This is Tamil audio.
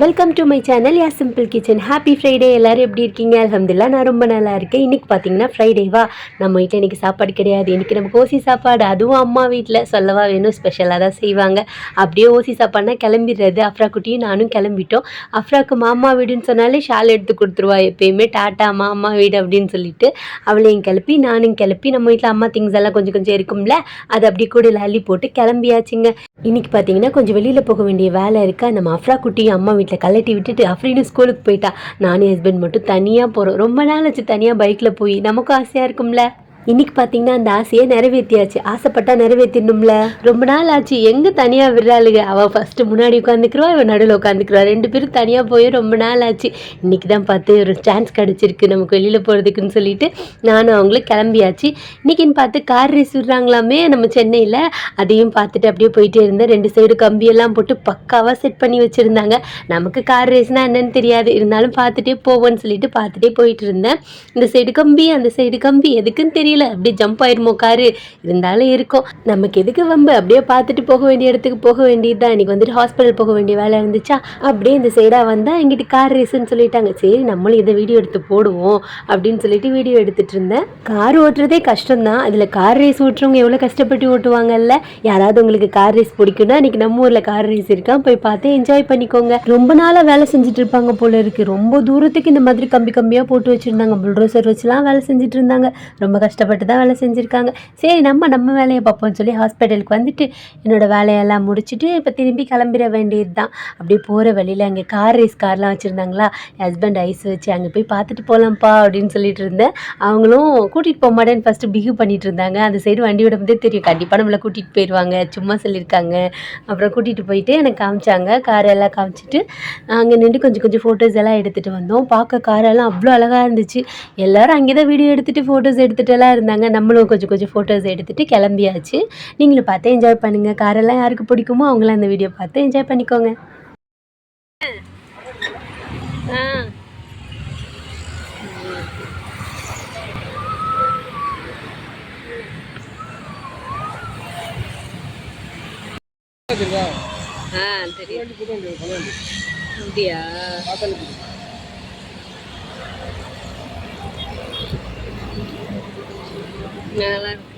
வெல்கம் டு மை சேனல் யா சிம்பிள் கிச்சன் ஹாப்பி ஃப்ரைடே எல்லாரும் எப்படி இருக்கீங்க? அலமதுல்லா நான் ரொம்ப நல்லா இருக்கேன். இன்றைக்கி பார்த்தீங்கன்னா ஃப்ரைடேவா நம்ம வீட்டில் இன்னைக்கு சாப்பாடு கிடையாது. இன்னைக்கு நம்ம ஓசி சாப்பாடு. அதுவும் அம்மா வீட்டில் சொல்லவா வேணும். ஸ்பெஷலாக தான் செய்வாங்க. அப்படியே ஓசி சாப்பாடுனா கிளம்பிடுறது. அஃப்ரா குட்டியும் நானும் கிளம்பிட்டோம். அஃப்ராக்கு மாமா வீடுன்னு சொன்னாலே ஷால் எடுத்து கொடுத்துருவா எப்பயுமே. டாட்டா மாமா வீடு அப்படின்னு சொல்லிட்டு அவளையும் கிளப்பி நானும் கிளப்பி நம்ம வீட்டில் அம்மா திங்ஸ் எல்லாம் கொஞ்சம் கொஞ்சம் இருக்கும்ல அது அப்படியே கூட அள்ளி போட்டு கிளம்பியாச்சுங்க. இன்றைக்கி பார்த்தீங்கன்னா கொஞ்சம் வெளியில் போக வேண்டிய வேலை இருக்குது நம்ம அஃப்ரா குட்டியும் அம்மா வீட்டில் கலட்டி விட்டுட்டு அப்படின்னு ஸ்கூலுக்கு போயிட்டா. நானும் ஹஸ்பண்ட் மட்டும் தனியாக போகிறோம் ரொம்ப நாள் ஆச்சு தனியாக பைக்கில் போய். நமக்கும் ஆசையாக இருக்கும்ல? இன்னைக்கு பார்த்தீங்கன்னா அந்த ஆசையை நிறைவேற்றியாச்சு ஆசைப்பட்டா நிறைவேற்றிடணும்ல ரொம்ப நாள் ஆச்சு. எங்கே தனியாக விடுறாளுங்க அவள் ஃபஸ்ட்டு முன்னாடி உட்காந்துக்கிறவா இவன் நடுவில் உட்காந்துக்கிறவா ரெண்டு பேரும் தனியாக போய் ரொம்ப நாள் ஆச்சு. இன்றைக்கி தான் பார்த்து ஒரு சான்ஸ் கிடச்சிருக்கு நமக்கு வெளியில் போகிறதுக்குன்னு சொல்லிட்டு நானும் அவங்களும் கிளம்பியாச்சு. இன்னைக்குன்னு பார்த்து கார் ரேஸ் விடுறாங்களாமே நம்ம சென்னையில். அதையும் பார்த்துட்டு அப்படியே போயிட்டே இருந்தேன். ரெண்டு சைடு கம்பியெல்லாம் போட்டு பக்காவாக செட் பண்ணி வச்சுருந்தாங்க. நமக்கு கார் ரேஸ்னால் என்னன்னு தெரியாது. இருந்தாலும் பார்த்துட்டே போவோன்னு சொல்லிட்டு பார்த்துட்டே போயிட்டு இருந்தேன். இந்த சைடு கம்பி அந்த சைடு கம்பி. எதுக்குன்னு தெரியல. அப்படியே ஜம்ப் ஆயிருமோ காரு? இருந்தாலும் இருக்கும். நமக்கு எதுக்கு வம்பு? அப்படியே பார்த்துட்டு போக வேண்டிய இடத்துக்கு போக வேண்டியது தான் இன்றைக்கி வந்துட்டு ஹாஸ்பிட்டல் போக வேண்டிய வேலை இருந்துச்சா? அப்படியே இந்த சைடாக வந்தால் எங்கிட்ட கார் ரேஸுன்னு சொல்லிட்டாங்க. சரி நம்மளும் இதை வீடியோ எடுத்து போடுவோம் அப்படின்னு சொல்லிட்டு வீடியோ எடுத்துகிட்டு இருந்தேன். கார் ஓட்டுறதே கஷ்டம்தான். அதில் கார் ரேஸ் ஓட்டுறவங்க எவ்வளோ கஷ்டப்பட்டு ஓட்டுவாங்கல்ல? யாராவது உங்களுக்கு கார் ரேஸ் பிடிக்கும்னா இன்றைக்கி நம்ம ஊரில் கார் ரேஸ் இருக்கான் போய் பார்த்து என்ஜாய் பண்ணிக்கோங்க. ரொம்ப நாளாக வேலை செஞ்சுட்டு இருப்பாங்க போல இருக்கு. ரொம்ப தூரத்துக்கு இந்த மாதிரி கம்பி கம்பியாக போட்டு வச்சுருந்தாங்க. புல்டோசர் வச்சுலாம் வேலை செஞ்சுட்டு இருந்தாங்க. ரொம்ப கஷ்டம் கஷ்டப்பட்டு தான் வேலை செஞ்சுருக்காங்க. சரி நம்ம நம்ம வேலையை பார்ப்போம்னு சொல்லி ஹாஸ்பிட்டலுக்கு வந்துட்டு என்னோட வேலையெல்லாம் முடிச்சுட்டு இப்போ திரும்பி கிளம்பிட வேண்டியது தான் அப்படியே போகிற வழியில் அங்கே கார் ரேஸ் கார்லாம் வச்சுருந்தாங்களா? ஹஸ்பண்ட் ஐஸ் வச்சு அங்கே போய் பார்த்துட்டு போகலாம்ப்பா அப்படின்னு சொல்லிட்டு இருந்தேன். அவங்களும் கூட்டிகிட்டு போக மாட்டேன்னு ஃபஸ்ட்டு பிஹேவ் பண்ணிட்டு இருந்தாங்க. அந்த சைடு வண்டி விடும்போதே தெரியும் கண்டிப்பாக நம்மளை கூட்டிகிட்டு போயிடுவாங்க சும்மா சொல்லியிருக்காங்க. அப்புறம் கூட்டிகிட்டு போயிட்டு எனக்கு காமிச்சாங்க. காரெல்லாம் காமிச்சிட்டு அங்கே நின்று கொஞ்சம் கொஞ்சம் ஃபோட்டோஸ் எல்லாம் எடுத்துகிட்டு வந்தோம். பார்க்க காரெல்லாம் அவ்வளோ அழகாக இருந்துச்சு. எல்லோரும் அங்கே தான் வீடியோ எடுத்துகிட்டு ஃபோட்டோஸ் எடுத்துகிட்டு எல்லாம் இருந்தாங்க. நம்மளும் கொஞ்சம் கொஞ்சம் ஃபோட்டோஸ் எடுத்துகிட்டு கிளம்பியாச்சு. நீங்களும் பார்த்து என்ஜாய் பண்ணுங்கள் காரெல்லாம் யாருக்கு பிடிக்குமோ அவங்களாம் அந்த வீடியோ பார்த்து என்ஜாய் பண்ணிக்கோங்க. ஆ. தெரியும் அப்படியா? நல்லா இருக்கு